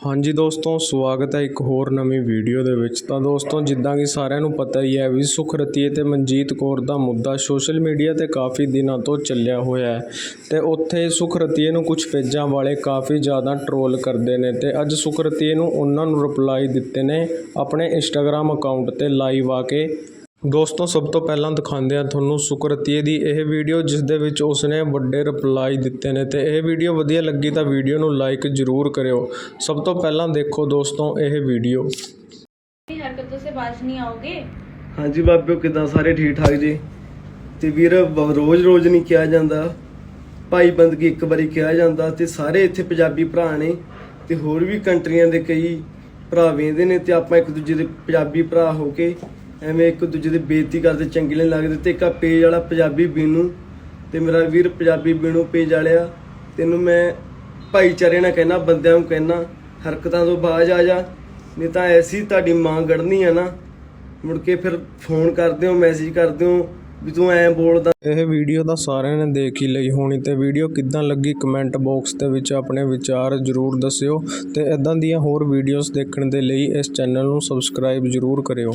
ਹਾਂਜੀ ਦੋਸਤੋ, ਸਵਾਗਤ ਹੈ ਇੱਕ ਹੋਰ ਨਵੀਂ ਵੀਡੀਓ ਦੇ ਵਿੱਚ। ਤਾਂ ਦੋਸਤੋ, ਜਿੱਦਾਂ ਕਿ ਸਾਰਿਆਂ ਨੂੰ ਪਤਾ ਹੀ ਹੈ ਵੀ ਸੁਖਰਤੀਏ ਤੇ ਮਨਜੀਤ ਕੌਰ ਦਾ ਮੁੱਦਾ ਸੋਸ਼ਲ ਮੀਡੀਆ ਤੇ ਕਾਫੀ ਦਿਨਾਂ ਤੋਂ ਚੱਲਿਆ ਹੋਇਆ ਹੈ ਤੇ ਉੱਥੇ ਸੁਖਰਤੀਏ ਨੂੰ ਕੁਝ ਪੇਜਾਂ ਵਾਲੇ ਕਾਫੀ ਜ਼ਿਆਦਾ ਟਰੋਲ ਕਰਦੇ ਨੇ ਤੇ ਅੱਜ ਸੁਖਰਤੀਏ ਨੂੰ ਉਹਨਾਂ ਨੂੰ ਰਿਪਲਾਈ ਦਿੱਤੇ ਨੇ ਆਪਣੇ ਇੰਸਟਾਗ੍ਰam ਅਕਾਊਂਟ ਤੇ ਲਾਈਵ ਆ ਕੇ। ਦੋਸਤੋ ਸਭ ਤੋਂ ਪਹਿਲਾਂ ਦਿਖਾਉਂਦੇ ਆ ਤੁਹਾਨੂੰ ਸੁਕਰਤੀਏ ਦੀ ਇਹ ਵੀਡੀਓ ਜਿਸ ਦੇ ਵਿੱਚ ਉਸਨੇ ਵੱਡੇ ਰਿਪਲਾਈ ਦਿੱਤੇ ਨੇ। ਤੇ ਇਹ ਵੀਡੀਓ ਵਧੀਆ ਲੱਗੀ ਤਾਂ ਵੀਡੀਓ ਨੂੰ ਲਾਈਕ ਜ਼ਰੂਰ ਕਰਿਓ। ਸਭ ਤੋਂ ਪਹਿਲਾਂ ਦੇਖੋ ਦੋਸਤੋ ਇਹ ਵੀਡੀਓ। ਨਹੀਂ ਆਓਗੇ? ਹਾਂਜੀ ਬਾਬਿਓ ਕਿਦਾਂ ਸਾਰੇ ਠੀਕ ਠਾਕ ਜੀ? ਤੇ ਵੀਰ ਰੋਜ਼ ਰੋਜ਼ ਨਹੀਂ ਕਿਹਾ ਜਾਂਦਾ। ਭਾਈ ਬੰਦਗੀ ਇੱਕ ਵਾਰੀ ਕਿਹਾ ਜਾਂਦਾ ਤੇ ਸਾਰੇ ਇੱਥੇ ਪੰਜਾਬੀ ਭਰਾ ਨੇ ਤੇ ਹੋਰ ਵੀ ਕੰਟਰੀਆਂ ਦੇ ਕਈ ਭਰਾ ਵੇਂਦੇ ਨੇ ਤੇ ਆਪਾਂ ਇੱਕ ਦੂਜੇ ਦੇ ਪੰਜਾਬੀ ਭਰਾ ਹੋ ਕੇ ਐਵੇਂ ਇੱਕ ਦੂਜੇ ਦੀ ਬੇਇੱਜ਼ਤੀ ਕਰਦੇ, ਚੰਗੇ ਨਹੀਂ ਲੱਗਦੇ ਤੇ ਇੱਕ ਪੇਜ ਵਾਲਾ ਪੰਜਾਬੀ ਬੀਨੂ ਤੇ ਮੇਰਾ ਵੀਰ ਪੰਜਾਬੀ ਬੀਨੂ ਪੇਜ ਵਾਲਿਆ। ਤੈਨੂੰ ਮੈਂ ਭਾਈਚਾਰੇ ਨਾਲ ਕਹਿਣਾ ਬੰਦਿਆਂ ਨੂੰ ਕਹਿਣਾ ਹਰਕਤਾਂ ਤੋਂ ਬਾਜ ਆ ਜਾ। ਨਹੀਂ ਤਾਂ ਐਸੀ ਤੁਹਾਡੀ ਮਾਂ ਗੜਨੀ ਆ ਨਾ। ਮੁੜ ਕੇ ਫਿਰ ਫੋਨ ਕਰਦੇ ਹੋ ਮੈਸੇਜ ਕਰਦੇ ਹੋ ਵੀ ਤੂੰ ਐਂ ਬੋਲਦਾ। ਇਹ ਵੀਡੀਓ ਤਾਂ ਸਾਰਿਆਂ ਨੇ ਦੇਖ ਹੀ ਲਈ ਹੋਣੀ ਤੇ ਵੀਡੀਓ ਕਿੱਦਾਂ ਲੱਗੀ ਕਮੈਂਟ ਬਾਕਸ ਦੇ ਵਿੱਚ ਆਪਣੇ ਵਿਚਾਰ ਜ਼ਰੂਰ ਦੱਸਿਓ ਤੇ ਇਦਾਂ ਦੀਆਂ ਹੋਰ ਵੀਡੀਓਜ਼ ਦੇਖਣ ਦੇ ਲਈ ਇਸ ਚੈਨਲ ਨੂੰ ਸਬਸਕ੍ਰਾਈਬ ਜ਼ਰੂਰ ਕਰਿਓ।